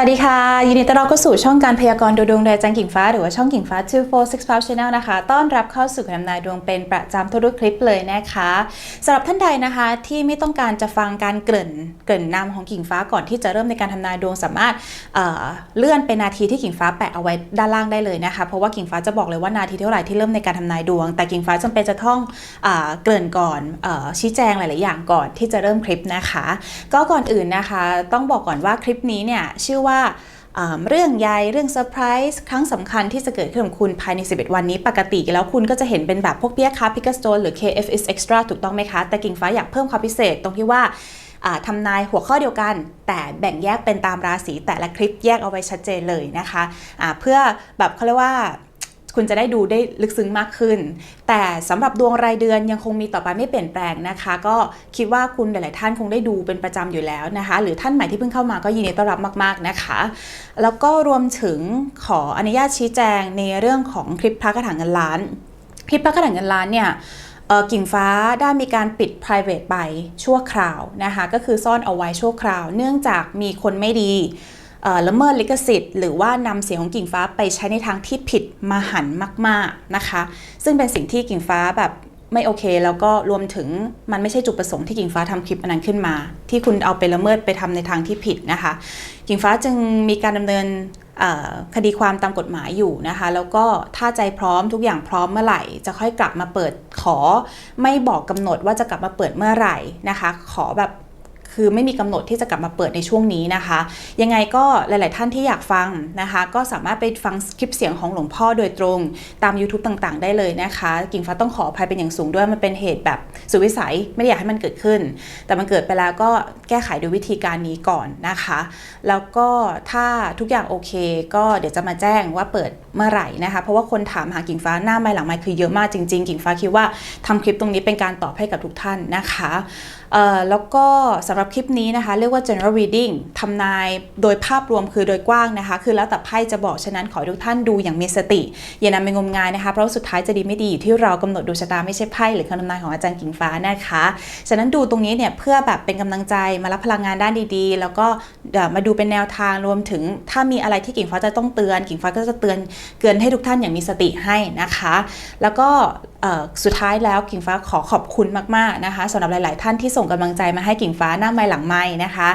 วัสดีค่ะ ยินดีต้อนรับเข้าสู่ช่องการพยากรณ์ดูดวงโดยจารย์กิ่งฟ้า หรือว่าช่องกิ่งฟ้า 2465 Channel นะคะ ต้อนรับเข้าสู่การทำนายดวงเป็นประจำทุกๆคลิปเลยนะคะสำหรับท่านใดนะคะที่ไม่ต้องการจะฟังการเกริ่นเกริ่นนำของกิ่งฟ้าก่อนที่จะเริ่มในการทำนายดวงสามารถเเลื่อนไปนาทีที่กิ่งฟ้าแปะเอาไว้ด้านล่างได้เลยนะคะ เพราะว่ากิ่งฟ้าจะบอกเลยว่านาทีเท่าไหร่ที่เริ่มในการทำนายดวง แต่กิ่งฟ้าจำเป็นจะต้องเอเกริ่นก่อนอชี้แจงหลาย ๆ อย่างก่อนที่จะเริ่มคลิปนะคะ ก็ก่อนอื่นนะคะ ต้องบอกก่อนว่าคลิปนี้เนี่ยชื่อว่าว่าเรื่องใหญ่เรื่องเซอร์ไพรส์ครั้งสำคัญที่จะเกิดขึ้นกับคุณภายใน 11 วันนี้ปกติแล้วคุณก็จะเห็นเป็นแบบพวกเบี้ยค้าพิก a สโตนหรือ KFS Extra ถูกต้องไหมคะ แต่กิ่งฟ้าอยากเพิ่มความพิเศษตรงที่ว่าอ่าทำนายหัวข้อเดียวกัน แต่แบ่งแยกเป็นตามราศีแต่ละคลิปแยกเอาไว้ชัดเจนเลยนะคะะเพื่อแบบเขาเรียกว่า คุณจะได้ดูได้ลึกซึ้งมากขึ้น แต่สำหรับดวงรายเดือนยังคงมีต่อไปไม่เปลี่ยนแปลงนะคะ ก็คิดว่าคุณหลาย ๆ ท่านคงได้ดูเป็นประจำอยู่แล้วนะคะ หรือท่านใหม่ที่เพิ่งเข้ามาก็ยินดีต้อนรับมาก ๆ นะคะ แล้วก็รวมถึงขออนุญาตชี้แจงในเรื่องของคลิปพระกระถางเงินล้าน คลิปพระกระถางเงินล้านเนี่ยกิ่งฟ้าได้มีการปิด private ไปชั่วคราวนะคะ ก็คือซ่อนเอาไว้ชั่วคราว เนื่องจากมีคนไม่ดี ละเมิดลิขสิทธิ์หรือว่านำเสียงของกิ่งฟ้าไปใช้ในทางที่ผิดมาหันมาก ๆนะคะ ซึ่งเป็นสิ่งที่กิ่งฟ้าแบบไม่โอเค แล้วก็รวมถึงมันไม่ใช่จุดประสงค์ที่กิ่งฟ้าทำคลิปอันนั้นขึ้นมา ที่คุณเอาไปละเมิดไปทำในทางที่ผิดนะคะ กิ่งฟ้าจึงมีการดำเนินคดีความตามกฎหมายอยู่นะคะ แล้วก็ถ้าใจพร้อมทุกอย่างพร้อมเมื่อไหร่ จะค่อยกลับมาเปิดขอ ไม่บอกกำหนดว่าจะกลับมาเปิดเมื่อไหร่นะคะ ขอแบบ คือไม่มีกำหนดที่จะกลับมาเปิดในช่วงนี้นะคะ ยังไงก็หลาย ๆ ท่านที่อยากฟังนะคะ ก็สามารถไปฟังคลิปเสียงของหลวงพ่อโดยตรงตาม YouTube ต่าง ๆ ได้เลยนะคะ กิ่งฟ้าต้องขออภัยเป็นอย่างสูงด้วยมันเป็นเหตุแบบสุดวิสัยไม่ได้อยากให้มันเกิดขึ้น แต่มันเกิดไปแล้วก็แก้ไขโดยวิธีการนี้ก่อนนะคะ แล้วก็ถ้าทุกอย่างโอเค ก็เดี๋ยวจะมาแจ้งว่าเปิดเมื่อไหร่นะคะ เพราะว่าคนถามหากิ่งฟ้าหน้าไม้หลังไม้คือเยอะมากจริง ๆ กิ่งฟ้าคิดว่าทำคลิปตรงนี้เป็นการตอบให้กับทุกท่านนะคะแล้วก็สำหรับคลิปนี้นะคะ เรียกว่า general reading ทำนายโดยภาพรวมคือโดยกว้างนะคะ คือแล้วแต่ไพ่จะบอกฉะนั้นขอทุกท่านดูอย่างมีสติ อย่านำไปงมงายนะคะ เพราะสุดท้ายจะดีไม่ดีอยู่ที่เรากำหนดดวงชะตาไม่ใช่ไพ่หรือคำทำนายของอาจารย์กิ่งฟ้านะคะ ฉะนั้นดูตรงนี้เนี่ยเพื่อแบบเป็นกำลังใจมารับพลังงานด้านดีๆ แล้วก็มาดูเป็นแนวทางรวมถึง ถ้ามีอะไรที่กิ่งฟ้าจะต้องเตือน กิ่งฟ้าก็จะเตือนเตือนให้ทุกท่านอย่างมีสติให้นะคะ แล้วก็ สุดท้ายแล้วกิ่งฟ้าขอขอบคุณมากๆนะคะสำหรับหลาย ๆ ท่านที่ส่งกำลังใจมาให้กิ่งฟ้าหน้าไม้หลังไม้นะคะ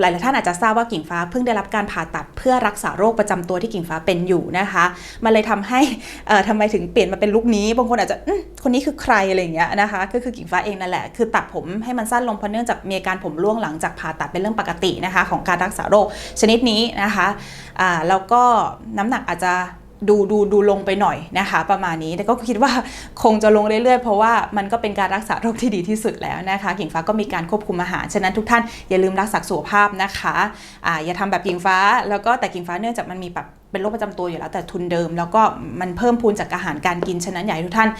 หลาย ๆ ท่านอาจจะทราบว่ากิ่งฟ้าเพิ่งได้รับการผ่าตัดเพื่อรักษาโรคประจำตัวที่กิ่งฟ้าเป็นอยู่นะคะมันเลยทำให้เอ่อทำไมถึงเปลี่ยนมาเป็นลุคนี้บางคนอาจจะคนนี้คือใครอะไรอย่างเงี้ยนะคะก็คือกิ่งฟ้าเองนั่นแหละคือตัดผมให้มันสั้นลงเพราะเนื่องจากมีอาการผมร่วงหลังจากผ่าตัดเป็นเรื่องปกตินะคะของการรักษาโรคชนิดนี้นะคะแล้วก็น้ำหนักอาจจะ ดูดูดูลงไปหน่อยนะคะ ประมาณนี้แต่ก็คิดว่าคงจะลงเรื่อยๆ เพราะว่ามันก็เป็นการรักษาโรคที่ดีที่สุดแล้วนะคะกิ่งฟ้าก็มีการควบคุมอาหาร ฉะนั้นทุกท่านอย่าลืมรักษาสุขภาพนะคะอ่าอย่าทำแบบกิ่งฟ้าแล้วก็แต่กิ่งฟ้าเนื่องจากมันมีแบบ เป็นโรคประจำตัวอยู่แล้วแต่ทุนเดิม แล้วก็มันเพิ่มพูนจากอาหารการกินฉะนั้นอยากให้ทุกท่าน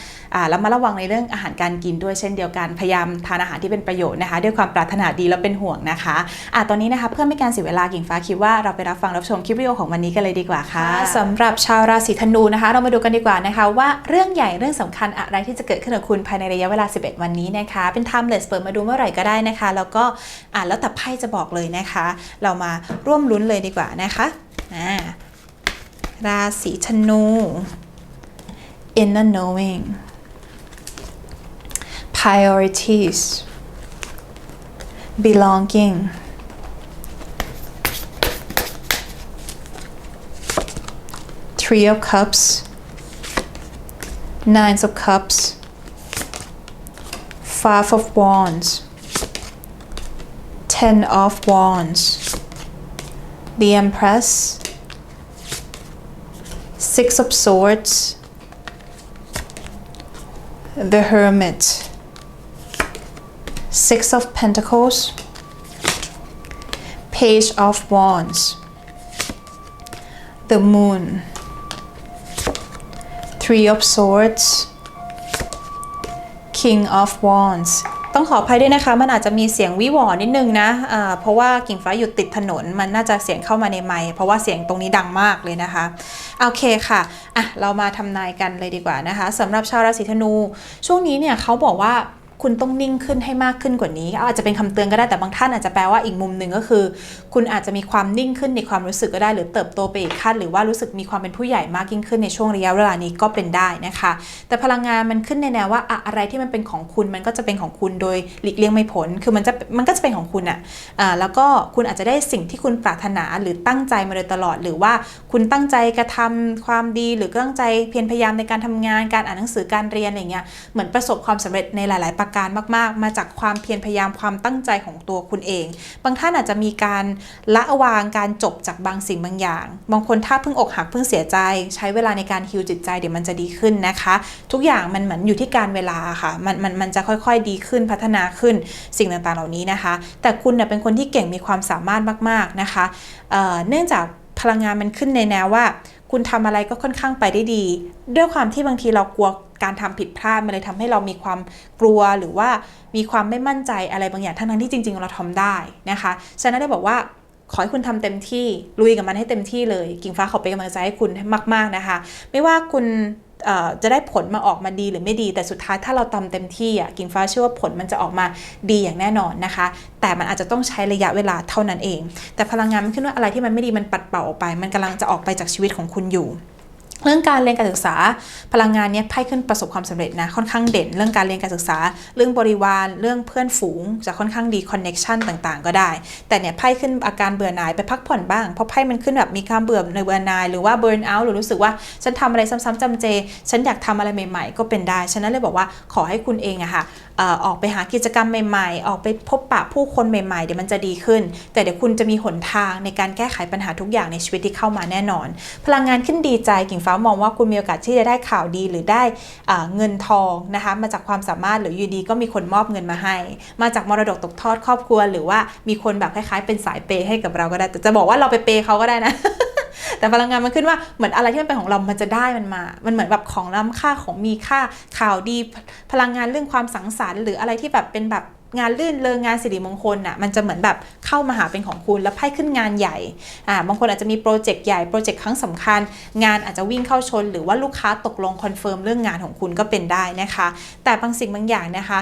แล้วมาระวังในเรื่องอาหารการกินด้วยเช่นเดียวกันพยายามทานอาหารที่เป็นประโยชน์นะคะ ด้วยความปรารถนาดีแล้วเป็นห่วงนะคะอ่าตอนนี้นะคะเพื่อไม่การเสียเวลากิ่งฟ้าคิดว่าเราไปรับฟังรับชมคลิปวิดีโอของวันนี้กันเลยดีกว่าค่ะสำหรับชาวราศีธนูนะคะ เรามาดูกันดีกว่านะคะ ว่าเรื่องใหญ่เรื่องสำคัญอะไรที่จะเกิดขึ้นกับคุณภายในระยะเวลา 11 วันนี้นะคะ เป็น timeless เปิดมาดูเมื่อไหร่ก็ได้นะคะ แล้วก็อ่านแล้วแต่ไพ่จะบอกเลยนะคะ เรามาร่วมลุ้นเลยดีกว่านะคะอ่า ราศีธนู inner knowing priorities belonging three of cups nines of cups five of wands ten of wands the empress Six of Swords, the Hermit, Six of Pentacles, Page of Wands, the Moon, Three of Swords, King of Wands ต้องขออภัยด้วยนะคะ มันอาจจะมีเสียงวิวอนิดนึงนะะเพราะว่ากิ่งฟ้าอยู่ติดถนน มันน่าจะเสียงเข้ามาในไมค์เพราะว่าเสียงตรงนี้ดังมากเลยนะคะโอเคค่ะอะ เรามาทำนายกันเลยดีกว่านะคะสำหรับชาวราศีธนู ช่วงนี้เนี่ยเขาบอกว่า คุณต้องนิ่งขึ้นให้มากขึ้นกว่านี้ อาจจะเป็นคำเตือนก็ได้แต่บางท่านอาจจะแปลว่าอีกมุมหนึ่งก็คือ คุณอาจจะมีความนิ่งขึ้นในความรู้สึกก็ได้ หรือเติบโตไปอีกขั้นหรือว่ารู้สึกมีความเป็นผู้ใหญ่มากยิ่งขึ้นในช่วงระยะเวลานี้ก็เป็นได้นะคะ แต่พลังงานมันขึ้นในแนวว่าอะอะไรที่มันเป็นของคุณมันก็จะเป็นของคุณโดยหลีกเลี่ยงไม่พ้นคือมันจะมันก็จะเป็นของคุณอะอะแล้วก็คุณอาจจะได้สิ่งที่คุณปรารถนาหรือตั้งใจมาโดยตลอด หรือว่าคุณตั้งใจกระทำความดีหรือตั้งใจเพียรพยายามในการทำงานการอ่านหนังสือการเรียนอะไรเงี้ยเหมือนประสบความสำเร็จในหลาย ๆ ประการมาก ๆ มาจากความเพียรพยายามความตั้งใจของตัวคุณเอง บางท่านอาจจะมีการละวางการจบจากบางสิ่งบางอย่าง บางคนถ้าเพิ่งอกหักเพิ่งเสียใจ ใช้เวลาในการฮิวจิตใจเดี๋ยวมันจะดีขึ้นนะคะ ทุกอย่างมันเหมือนอยู่ที่การเวลาค่ะมันมันมันจะค่อยๆดีขึ้นพัฒนาขึ้นสิ่งต่างๆเหล่านี้นะคะ แต่คุณเนี่ยเป็นคนที่เก่งมีความสามารถมาก ๆนะคะเเนื่องจากพลังงานมันขึ้นในแนวว่า คุณทำอะไรก็ค่อนข้างไปได้ดี ด้วยความที่บางทีเรากลัว การทำผิดพลาดมันเลยทำให้เรามีความกลัวหรือว่ามีความไม่มั่นใจอะไรบางอย่างทั้งๆที่จริง ๆ เราทำได้นะคะฉะนั้นได้บอกว่าขอให้คุณทำเต็มที่ลุยกับมันให้เต็มที่เลย กิ่งฟ้าขอเป็นกำลังใจให้คุณมาก ๆนะคะ ไม่ว่าคุณจะได้ผลมาออกมาดีหรือไม่ดี แต่สุดท้ายถ้าเราทำเต็มที่อะกิ่งฟ้าเชื่อว่าผลมันจะออกมาดีอย่างแน่นอนนะคะ แต่มันอาจจะต้องใช้ระยะเวลาเท่านั้นเอง แต่พลังงานมันขึ้นว่าอะไรที่มันไม่ดีมันปัดเป่าออกไป มันกำลังจะออกไปจากชีวิตของคุณอยู่ เรื่องการเรียนการศึกษาพลังงานเนี้ยไพ่ขึ้นประสบความสำเร็จนะค่อนข้างเด่น เรื่องการเรียนการศึกษา เรื่องบริวารเรื่องเพื่อนฝูงจะค่อนข้างดีคอนเน็ชันต่างๆ ก็ได้ แต่เนี่ยไพ่ขึ้นอาการเบื่อหน่ายไปพักผ่อนบ้างเพราะไพ่มันขึ้นแบบมีการเบื่อในเบื่อหน่ายหรือว่าเบิร์นเอาท์หรือรู้สึกว่าฉันทำอะไรซ้ำๆจำเจ ฉันอยากทำอะไรใหม่ ๆ ก็เป็นได้ ฉะนั้นเลยบอกว่าขอให้คุณเองอะค่ะออออกไปหากิจกรรมใหม่ๆ ออกไปพบปะผู้คนใหม่ๆ เดี๋ยวมันจะดีขึ้น แต่เดี๋ยวคุณจะมีหนทางในการแก้ไขปัญหาทุกอย่างในชีวิตที่เข้ามาแน่นอน พลังงานขึ้นดีใจกิ่งฟ้ามองว่าคุณมีโอกาสที่จะได้ข่าวดีหรือได้เงินทองนะคะมาจากความสามารถหรืออยู่ดีก็มีคนมอบเงินมาให้ มาจากมรดกตกทอดครอบครัว หรือว่ามีคนแบบคล้ายๆ เป็นสายเปย์ให้กับเราก็ได้ แต่จะบอกว่าเราไปเปย์เขาก็ได้นะแต่พลังงานมันขึ้นว่าเหมือนอะไรที่มันเป็นของเรา มันจะได้มันมา มันเหมือนแบบของล้ำค่าของมีค่าข่าวดี พลังงานเรื่องความสังสรรค์ หรืออะไรที่แบบเป็นแบบ งานลื่นเริงงานสิริมงคลอะมันจะเหมือนแบบเข้ามาหาเป็นของคุณแล้วไพ่ขึ้นงานใหญ่อ่าบางคนอาจจะมีโปรเจกต์ใหญ่โปรเจกต์ครั้งสำคัญ งานอาจจะวิ่งเข้าชน หรือว่าลูกค้าตกลงคอนเฟิร์มเรื่องงานของคุณก็เป็นได้นะคะ แต่บางสิ่งบางอย่างนะคะ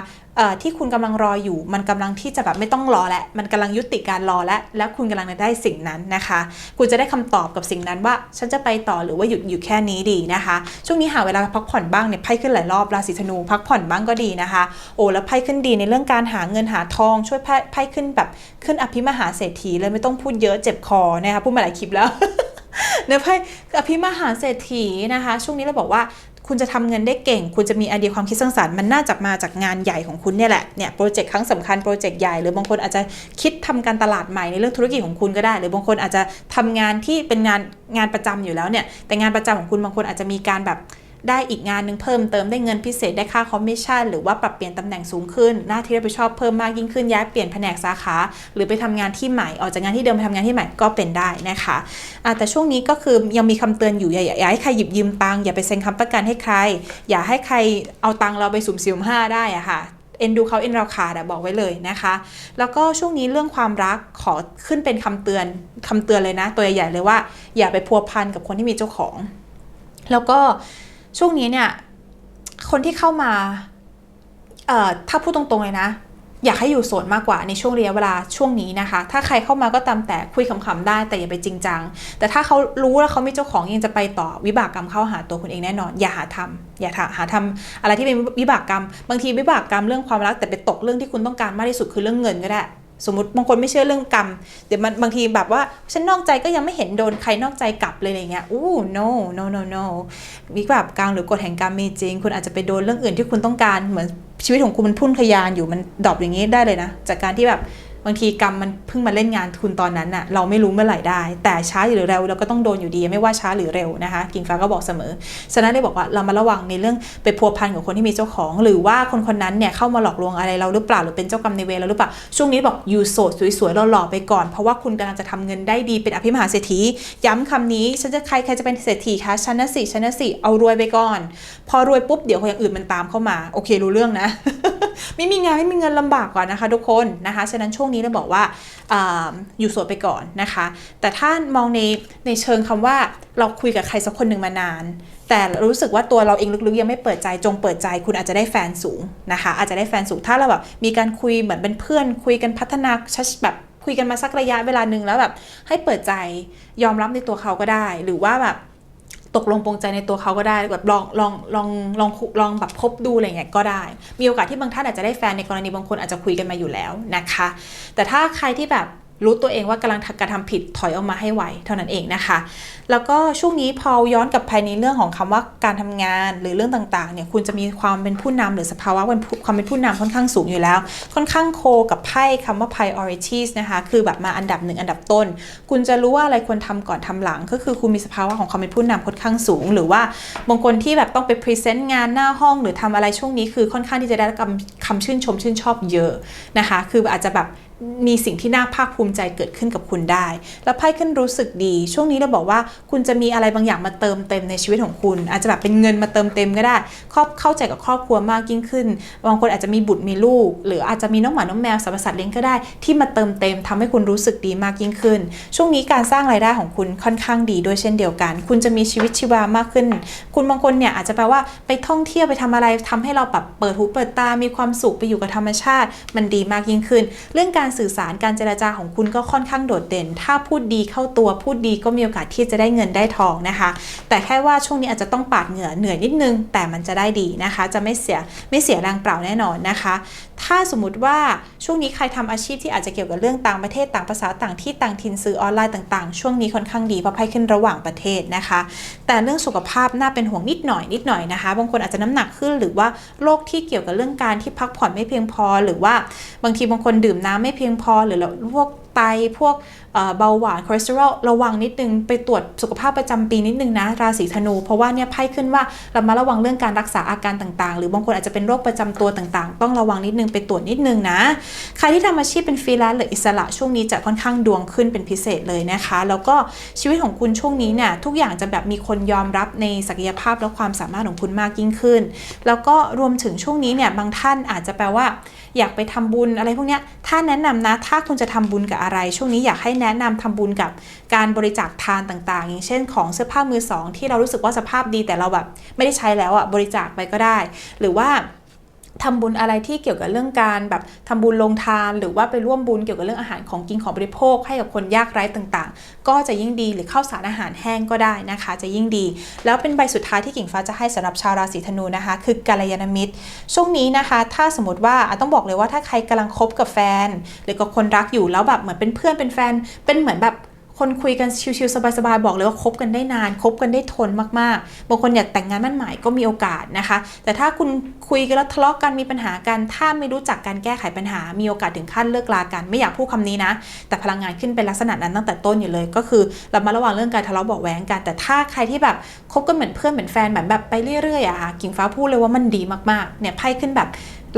ที่คุณกำลังรออยู่ มันกำลังที่จะแบบไม่ต้องรอแล้วมันกำลังยุติการรอแล้วแล้วคุณกำลังจะได้สิ่งนั้นนะคะ คุณจะได้คำตอบกับสิ่งนั้นว่า ฉันจะไปต่อหรือว่าหยุดอยู่แค่นี้ดีนะคะ ช่วงนี้หาเวลาพักผ่อนบ้างเนี่ยไพ่ขึ้นหลายรอบราศีธนูพักผ่อนบ้างก็ดีนะคะ โอ้แล้วไพ่ขึ้นดีในเรื่องการหาเงินหาทอง ช่วยไพ่ขึ้นแบบขึ้นอภิมหาเศรษฐีเลยไม่ต้องพูดเยอะเจ็บคอนะคะพูดมาหลายคลิปแล้วเนื้อไพ่อภิมหาเศรษฐีนะคะ ช่วงนี้เราบอกว่า คุณจะทำเงินได้เก่ง คุณจะมีไอเดียความคิดสร้างสรรค์มันน่าจะมาจากงานใหญ่ของคุณเนี่ยแหละ เนี่ยโปรเจกต์ครั้งสำคัญโปรเจกต์ใหญ่ หรือบางคนอาจจะคิดทำการตลาดใหม่ในเรื่องธุรกิจของคุณก็ได้ หรือบางคนอาจจะทำงานที่เป็นงานงานประจำอยู่แล้วเนี่ย แต่งานประจำของคุณบางคนอาจจะมีการแบบ ได้อีกงานหนึ่งเพิ่มเติมได้เงินพิเศษได้ค่าคอมมิชชั่นหรือว่าปรับเปลี่ยนตำแหน่งสูงขึ้น หน้าที่รับผิดชอบเพิ่มมากยิ่งขึ้นย้ายเปลี่ยนแผนกสาขา หรือไปทำงานที่ใหม่ออกจากงานที่เดิมไปทำงานที่ใหม่ก็เป็นได้นะคะะแต่ช่วงนี้ก็คือยังมีคำเตือนอยู่อย่าอย่อย่าให้ใครหยิบยืมตังค์อย่าไปเซ็นค้ำประกันให้ใคร อย่าให้ใครเอาตังค์เราไปสุ่มสี่สุ่มห้าได้อะค่ะเอ็นดูเขาเอ็นเราขาดอะบอกไว้เลยนะคะ แล้วก็ช่วงนี้เรื่องความรักขอขึ้นเป็นคำเตือนคำเตือนเลยนะ ตัวใหญ่ๆเลยว่า อย่าไปพัวพันกับคนที่มีเจ้าของ แล้วก็ ช่วงนี้เนี่ยคนที่เข้ามาเอ่อถ้าพูดตรงๆเลยนะ อยากให้อยู่โสดมากกว่าในช่วงระยะเวลาช่วงนี้นะคะ ถ้าใครเข้ามาก็ตามแต่คุยขำๆได้แต่อย่าไปจริงจัง แต่ถ้าเขารู้แล้วเขาไมีเจ้าของยังจะไปต่อวิบากกรรมเข้าหาตัวคุณเองแน่นอน อย่าหาทำอย่าหาทำอะไรที่เป็นวิบากกรรม บางทีวิบากกรรมเรื่องความรักแต่ไปตกเรื่องที่คุณต้องการมากที่สุดคือเรื่องเงินก็ได้ สมมติบางคนไม่เชื่อเรื่องกรรม เดี๋ยวมันบางทีแบบว่าฉันนอกใจก็ยังไม่เห็นโดนใครนอกใจกลับเลยอะไรเงี้ยอู้ no no no no วิบากกรรมหรือกฎแห่งกรรมมีจริง คุณอาจจะไปโดนเรื่องอื่นที่คุณต้องการเหมือนชีวิตของคุณมันพุ่นขยานอยู่มันดรอปอย่างนี้ได้เลยนะ จากการที่แบบ บางทีกรรมมันเพิ่งมาเล่นงานคุณตอนนั้นน่ะเราไม่รู้เมื่อไหร่ได้ แต่ช้าหรือเร็วเราก็ต้องโดนอยู่ดีไม่ว่าช้าหรือเร็วนะคะ กิ่งฟ้าก็บอกเสมอฉะนั้นได้บอกว่าเรามาระวังในเรื่องไปพัวพันกับคนที่มีเจ้าของ หรือว่าคนคนนั้นเนี่ยเข้ามาหลอกลวงอะไรเราหรือเปล่าหรือเป็นเจ้ากรรมในเวรเราหรือเปล่าช่วงนี้บอกอยู่โสดสวยๆหล่อๆไปก่อน เพราะว่าคุณกำลังจะทำเงินได้ดีเป็นอภิมหาเศรษฐีย้ำคำนี้ฉันจะใครใครจะเป็นเศรษฐีคะฉันนะสิฉันนะสิเอารวยไปก่อน พอรวยปุ๊บเดี๋ยวอย่างอื่นมันตามเข้ามาโอเครู้เรื่องนะ ไม่มีงานไม่มีเงินลำบากกว่านะคะทุกคนนะคะฉะนั้นช่วงนี้เราบอกว่าอาอยู่โสดไปก่อนนะคะ แต่ถ้ามองในในเชิงคำว่าเราคุยกับใครสักคนหนึ่งมานาน แต่รู้สึกว่าตัวเราเองลึกๆยังไม่เปิดใจจงเปิดใจคุณอาจจะได้แฟนสูงนะคะ อาจจะได้แฟนสูงถ้าเราแบบมีการคุยเหมือนเป็นเพื่อน คุยกันพัฒนาชัดแบบคุยกันมาสักระยะเวลาหนึ่งแล้วแบบให้เปิดใจยอมรับในตัวเขาก็ได้ หรือว่าแบบ ตกลงปรงใจในตัวเขาก็ได้แบบลองลองลองลองลองแบบคบดูอะไรเงี้ยก็ได้ มีโอกาสที่บางท่านอาจจะได้แฟนในกรณีบางคนอาจจะคุยกันมาอยู่แล้วนะคะ แต่ถ้าใครที่แบบ รู้ตัวเองว่ากำลังกระทำผิดถอยออกมาให้ไวเท่านั้นเองนะคะ แล้วก็ช่วงนี้พอย้อนกลับภายในเรื่องของคำว่าการทำงานหรือเรื่องต่างๆเนี่ยคุณจะมีความเป็นผู้นำหรือสภาวะเป็นความเป็นผู้นำค่อนข้างสูงอยู่แล้ว ค่อนข้างโคกับไพ่คำว่า priorities นะคะคือแบบมาอันดับหนึ่งอันดับต้น คุณจะรู้ว่าอะไรควรทำก่อนทำหลัง ก็คือคุณมีสภาวะของความเป็นผู้นำค่อนข้างสูง หรือว่าบางคนที่แบบต้องไปพรีเซนต์งานหน้าห้อง หรือทำอะไรช่วงนี้คือค่อนข้างที่จะได้คำชื่นชมชื่นชอบเยอะนะคะ คืออาจจะแบบ มีสิ่งที่น่าภาคภูมิใจเกิดขึ้นกับคุณได้ แล้วไพ่ขึ้นรู้สึกดี ช่วงนี้เราบอกว่าคุณจะมีอะไรบางอย่างมาเติมเต็มในชีวิตของคุณ อาจจะแบบเป็นเงินมาเติมเต็มก็ได้ ครอบเข้าใจกับครอบครัวมากยิ่งขึ้น บางคนอาจจะมีบุตรมีลูก หรืออาจจะมีน้องหมา น้องแมวสรรพสัตว์เลี้ยงก็ได้ ที่มาเติมเต็มทำให้คุณรู้สึกดีมากยิ่งขึ้น ช่วงนี้การสร้างรายได้ของคุณค่อนข้างดีด้วยเช่นเดียวกัน คุณจะมีชีวิตชีวามากขึ้น คุณบางคนเนี่ยอาจจะแปลว่าไปท่องเที่ยวไปทำอะไรทำให้เราแบบเปิดหูเปิดตา มีความสุขไปอยู่กับธรรมชาติ มันดีมากยิ่งขึ้น เรื่องการการสื่อสารการเจรจาของคุณก็ค่อนข้างโดดเด่น ถ้าพูดดีเข้าตัวพูดดีก็มีโอกาสที่จะได้เงินได้ทองนะคะ แต่แค่ว่าช่วงนี้อาจจะต้องปาดเหงื่อเหนื่อยนิดนึง แต่มันจะได้ดีนะคะ จะไม่เสียไม่เสียแรงเปล่าแน่นอนนะคะ ถ้าสมมุติว่าช่วงนี้ใครทำอาชีพที่อาจจะเกี่ยวกับเรื่องต่างประเทศต่างภาษาต่างที่ต่างถิ่นสื่อออนไลน์ต่างๆ ช่วงนี้ค่อนข้างดีเพราะไพ่ขึ้นระหว่างประเทศนะคะ แต่เรื่องสุขภาพน่าเป็นห่วงนิดหน่อยนิดหน่อยนะคะ บางคนอาจจะน้ำหนักขึ้นหรือว่าโรคที่เกี่ยวกับเรื่องการที่พักผ่อนไม่เพียงพอ หรือว่าบางทีบางคนดื่มน้ำไม่เพียงพอหรือพวกไตพวกเอ่อเบาหวานคอเลสเตอรอลระวังนิดนึง ไปตรวจสุขภาพประจำปีนิดนึงนะ ราศีธนู เพราะว่าเนี่ยไพ่ขึ้นว่าเรามาระวังเรื่องการรักษาอาการต่างๆ หรือบางคนอาจจะเป็นโรคประจำตัวต่างๆ ต้องระวังนิดนึงไปตรวจนิดนึงนะ ใครที่ทำอาชีพเป็นฟรีแลนซ์หรืออิสระช่วงนี้จะค่อนข้างดวงขึ้นเป็นพิเศษเลยนะคะ แล้วก็ชีวิตของคุณช่วงนี้เนี่ยทุกอย่างจะแบบมีคนยอมรับในศักยภาพและความสามารถของคุณมากยิ่งขึ้น แล้วก็รวมถึงช่วงนี้เนี่ยบางท่านอาจจะแปลว่า อยากไปทำบุญอะไรพวกเนี้ยถ้าแนะนำนะถ้าคุณจะทำบุญกับอะไร ช่วงนี้อยากให้แนะนำทำบุญกับการบริจาคทานต่างๆ อย่างเช่นของเสื้อผ้ามือสองที่เรารู้สึกว่าสภาพดีแต่เราแบบไม่ได้ใช้แล้วอะบริจาคไปก็ได้ หรือว่า ทำบุญอะไรที่เกี่ยวกับเรื่องการแบบทำบุญลงทาน หรือว่าไปร่วมบุญเกี่ยวกับเรื่องอาหารของกินของบริโภค ให้กับคนยากไร้ต่างๆ ก็จะยิ่งดีหรือข้าวสารอาหารแห้งก็ได้นะคะ จะยิ่งดี แล้วเป็นใบสุดท้ายที่กิ่งฟ้าจะให้สำหรับชาวราศีธนูนะคะ คือกัลยาณมิตร ช่วงนี้นะคะ ถ้าสมมติว่าต้องบอกเลยว่าถ้าใครกำลังคบกับแฟน หรือกับคนรักอยู่แล้วแบบเหมือนเป็นเพื่อนเป็นแฟนเป็นเหมือนแบบ คนคุยกันชิวๆสบายๆบอกเลยว่าคบกันได้นานคบกันได้ทนมากๆบางคนอยากแต่งงานมั่นหมายก็มีโอกาสนะคะ แต่ถ้าคุณคุยกันแล้วทะเลาะกันมีปัญหากันถ้าไม่รู้จักการแก้ไขปัญหา มีโอกาสถึงขั้นเลิกลากัน ไม่อยากพูดคำนี้นะ แต่พลังงานขึ้นเป็นลักษณะนั้นตั้งแต่ต้นอยู่เลย ก็คือเรามาระวังเรื่องการทะเลาะเบาะแวงกัน แต่ถ้าใครที่แบบคบกันเหมือนเพื่อนเหมือนแฟนเหมือนแบบไปเรื่อยๆอะค่ะกิ่งฟ้าพูดเลยว่ามันดีมากๆเนี่ยไพ่ขึ้นแบบ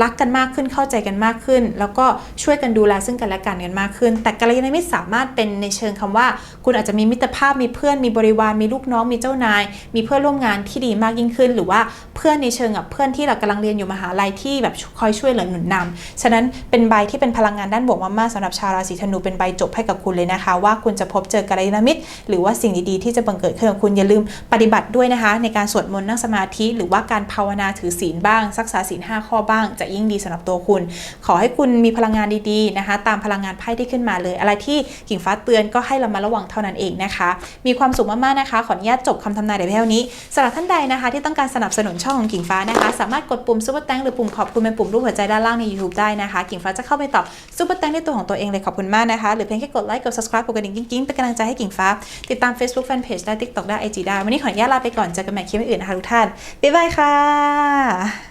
รักกันมากขึ้นเข้าใจกันมากขึ้น แล้วก็ช่วยกันดูแลซึ่งกันและกันกันมากขึ้น แต่กัลยาณมิตรสามารถเป็นในเชิงคำว่า คุณอาจจะมีมิตรภาพมีเพื่อนมีบริวารมีลูกน้องมีเจ้านาย มีเพื่อนร่วมงานที่ดีมากยิ่งขึ้น หรือว่าเพื่อนในเชิงกับเพื่อนที่เรากำลังเรียนอยู่มหาลัยที่แบบคอยช่วยเหลือหนุนนำฉะนั้นเป็นใบที่เป็นพลังงานด้านบวกมากๆสำหรับชาวราศีธนูเป็นใบจบให้กับคุณเลยนะคะ ว่าคุณจะพบเจอกัลยาณมิตร หรือว่าสิ่งดีๆที่จะบังเกิดขึ้นกับคุณอย่าลืมปฏิบัติด้วยนะคะ ในการสวดมนต์นั่งสมาธิ หรือว่าการภาวนาถือศีลบ้าง รักษาศีลห้าข้อบ้างจะยิ่งดีสำหรับตัวคุณ ขอให้คุณมีพลังงานดีๆนะคะ ตามพลังงานไพ่ที่ขึ้นมาเลย อะไรที่กิ่งฟ้าเตือนก็ให้เรามาระวังเท่านั้นเองนะคะ มีความสุขมากๆนะคะ ขออนุญาตจบคำทำนายในเพียงเท่านี้สำหรับท่านใดนะคะ ที่ต้องการสนับสนุนช่องของกิ่งฟ้านะคะ สามารถกดปุ่มซุปเปอร์แตงหรือปุ่มขอบคุณเป็นปุ่มรูปหัวใจด้านล่างใน YouTube ได้นะคะ กิ่งฟ้าจะเข้าไปตอบซุปเปอร์แตงด้วยตัวของตัวเองเลยขอบคุณมากนะคะหรือเพียงแค่กดไลค์กด subscribe กดกระดิ่งกิ๊งๆเป็นกำลังใจให้กิ่งฟ้าติดตาม Facebook Fanpage ได้ TikTok ได้ IG ได้วันนี้ขออนุญาตลาไปก่อนเจอกันใหม่คลิปอื่นนะคะทุกท่านบ๊ายบายค่ะ